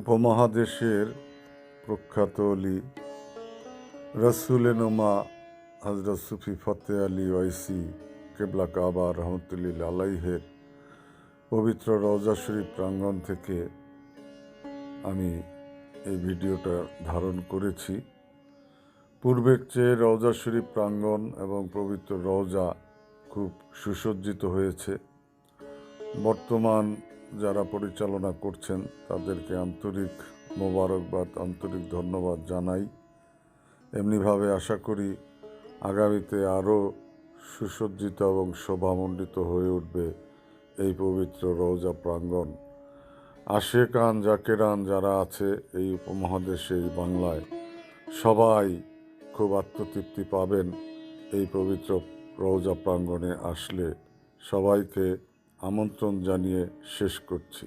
উপমহাদেশের প্রখ্যাত অলি রসুল হজরত সুফি ফতে আলী ওয়াইসি, কেবলা কাবা রহমতুল্লিল আলাইহের পবিত্র রওজা শরীফ প্রাঙ্গণ থেকে আমি এই ভিডিওটা ধারণ করেছি। পূর্বের চেয়ে রওজা শরীফ প্রাঙ্গণ এবং পবিত্র রওজা খুব সুসজ্জিত হয়েছে। বর্তমান যারা পরিচালনা করছেন, তাদেরকে আন্তরিক মোবারকবাদ, আন্তরিক ধন্যবাদ জানাই। এমনিভাবে আশা করি আগামীতে আরও সুসজ্জিত এবং শোভামণ্ডিত হয়ে উঠবে এই পবিত্র রওজা প্রাঙ্গণ। আশেকান জাকেরান যারা আছে এই উপমহাদেশে, এই বাংলায়, সবাই খুব আত্মতৃপ্তি পাবেন এই পবিত্র রওজা প্রাঙ্গণে আসলে। সবাইকে আমন্ত্রণ জানিয়ে শেষ করছি।